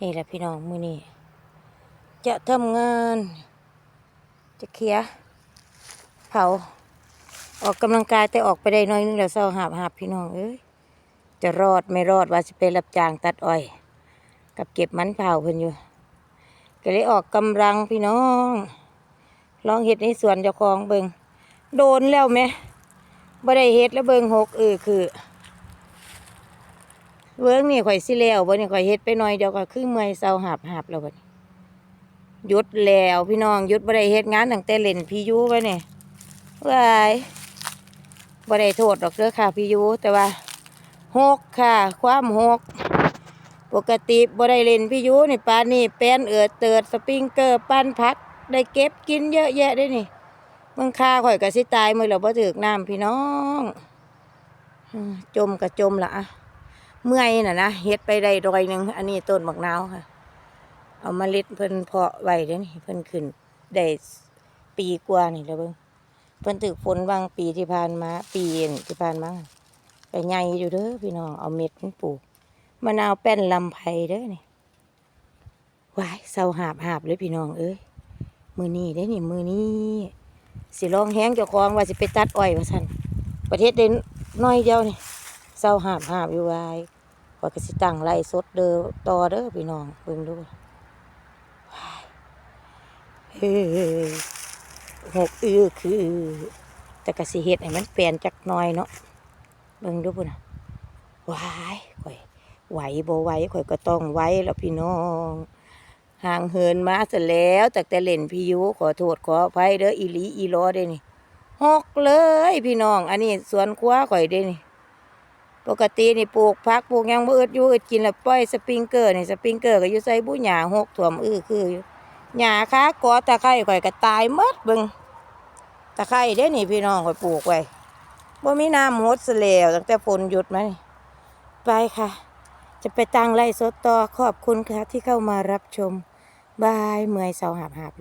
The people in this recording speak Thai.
นี่แหละพี่น้องมือนี้จะทำงาน จะเคลียเผา ออกกำลังกายแต่ออกไปได้น้อยนึงแล้วเศร้าหาบหาบพี่น้องเอ้ยจะรอดไม่รอดว่าสิไปรับจ้างตัดอ้อย กับเก็บมันเผาเพิ่นอยู่ ก็เลยออกกำลังพี่น้อง ลองเฮ็ดในสวนเจ้าของเบิงโดนแล้วไหมบ่ได้เฮ็ดแล้วเบิงหกเออคือ เวิ้งนี่ข่อยสิแล้วบ่นี่ข่อยเฮ็ดไปหน่อยเดียวก็คือเมื่อยเศร้าหาบหาบแล้วบัดนี้หยุดแล้วพี่น้องหยุดบ่ได้เฮ็ดงานตั้งแต่เล่นพี่ยูไว้นี่ว้ายบ่ได้โทษดอกเด้อค่ะพี่ยูแต่ว่าหกค่ะ ความหกปกติบ่ได้เล่นพี่ยูนี่ปานนี่แป้นเอิดเติดสปริงเกอร์ปั้นพัก ได้เก็บกินเยอะแยะได้นี่มึงค่าข่อยก็สิตายมื้อแล้วบ่ถึกน้ำพี่น้องจมก็จมละอะ เมื่อยน่ะนะเฮ็ดไปได้ดอยหนึ่งอันนี้ต้นบักนาวค่ะ เอามาเล็ดเพิ่นเพาะไว้เด้อนี่เพิ่นขึ้นได้ปีกว่านี่แล้วเบิ่งเพิ่นถึกฝนบางปีที่ผ่านมาปีนที่ผ่านมาก็ใหญ่อยู่เด้อพี่น้องเอาเม็ดมันปลูกมะนาวแป้นลำไพเด้อนี่วายเศร้าหาบหาบเลยพี่น้องเอ้ยมือนี้ได้นี่มือนี้สิลองแห้งเจ้าของว่าสิไปตัดอ้อยว่าสันประเทศเด่นน้อยเดียวนี่ เศร้าหาบหาบอยู่วายว่าก็สิตั้งไล่สดเด้อต่อเด้อพี่น้องเบิ่งดูว้ายเฮ้ยหกอือคือ แต่ก็สิเฮ็ดให้มันเปลี่ยนจักน่อยเนาะเบิ่งดูพุ่นน่ะวายข่อยไหวบ่ไหวข่อยก็ต้องไหวแล้วพี่น้องห่างเหินมาเสร็จแล้วแต่แต่เล่นพี่ยุขอโทษขออภัยเด้ออีหลีอีล้อเด้นี่หกเลยพี่น้อง อันนี้สวนครัวข่อยเด้นี่ ปกตินี่ปลูกพักปลูกยังบ่อึดอยู่อึดกินแล้วปล่อยสปริงเกอร์นี่สปริงเกอร์ก็อยู่ใส่บุหญ้าหกถ่วมอื้อคืออยู่หญ้าค้ากอตะไคร้ข่อยก็ตายหมดเบิ่งตะไคร้เด้นี่พี่น้องข่อยปลูกไว้บ่มีน้ำหดซะแล้วตั้งแต่ฝนหยุดมานี่ไปค่ะ จะไปตั้งไล่สดต่อขอบคุณค่ะที่เข้ามารับชมบายเมื่อยเสาหาบหาบ